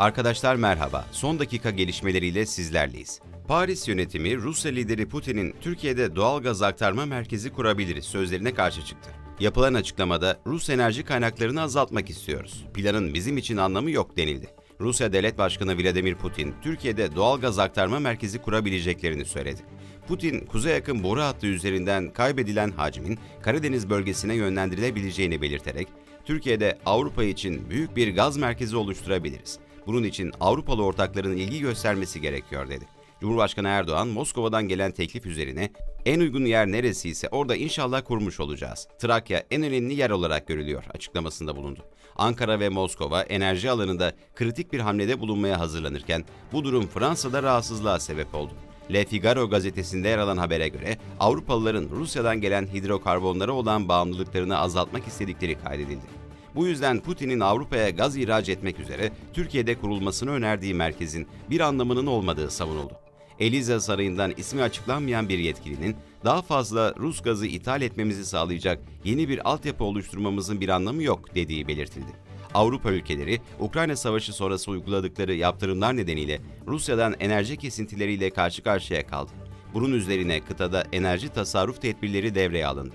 Arkadaşlar merhaba. Son dakika gelişmeleriyle sizlerleyiz. Paris yönetimi Rusya lideri Putin'in Türkiye'de doğal gaz aktarma merkezi kurabiliriz sözlerine karşı çıktı. Yapılan açıklamada Rus enerji kaynaklarını azaltmak istiyoruz. Planın bizim için anlamı yok denildi. Rusya Devlet Başkanı Vladimir Putin, Türkiye'de doğal gaz aktarma merkezi kurabileceklerini söyledi. Putin, kuzey yakın boru hattı üzerinden kaybedilen hacmin Karadeniz bölgesine yönlendirilebileceğini belirterek, Türkiye'de Avrupa için büyük bir gaz merkezi oluşturabiliriz. Bunun için Avrupalı ortakların ilgi göstermesi gerekiyor dedi. Cumhurbaşkanı Erdoğan, Moskova'dan gelen teklif üzerine en uygun yer neresiyse orada inşallah kurmuş olacağız. Trakya en önemli yer olarak görülüyor açıklamasında bulundu. Ankara ve Moskova enerji alanında kritik bir hamlede bulunmaya hazırlanırken bu durum Fransa'da rahatsızlığa sebep oldu. Le Figaro gazetesinde yer alan habere göre Avrupalıların Rusya'dan gelen hidrokarbonlara olan bağımlılıklarını azaltmak istedikleri kaydedildi. Bu yüzden Putin'in Avrupa'ya gaz ihraç etmek üzere Türkiye'de kurulmasını önerdiği merkezin bir anlamının olmadığı savunuldu. Elize Sarayı'ndan ismi açıklanmayan bir yetkilinin daha fazla Rus gazı ithal etmemizi sağlayacak yeni bir altyapı oluşturmamızın bir anlamı yok dediği belirtildi. Avrupa ülkeleri Ukrayna Savaşı sonrası uyguladıkları yaptırımlar nedeniyle Rusya'dan enerji kesintileriyle karşı karşıya kaldı. Bunun üzerine kıtada enerji tasarruf tedbirleri devreye alındı.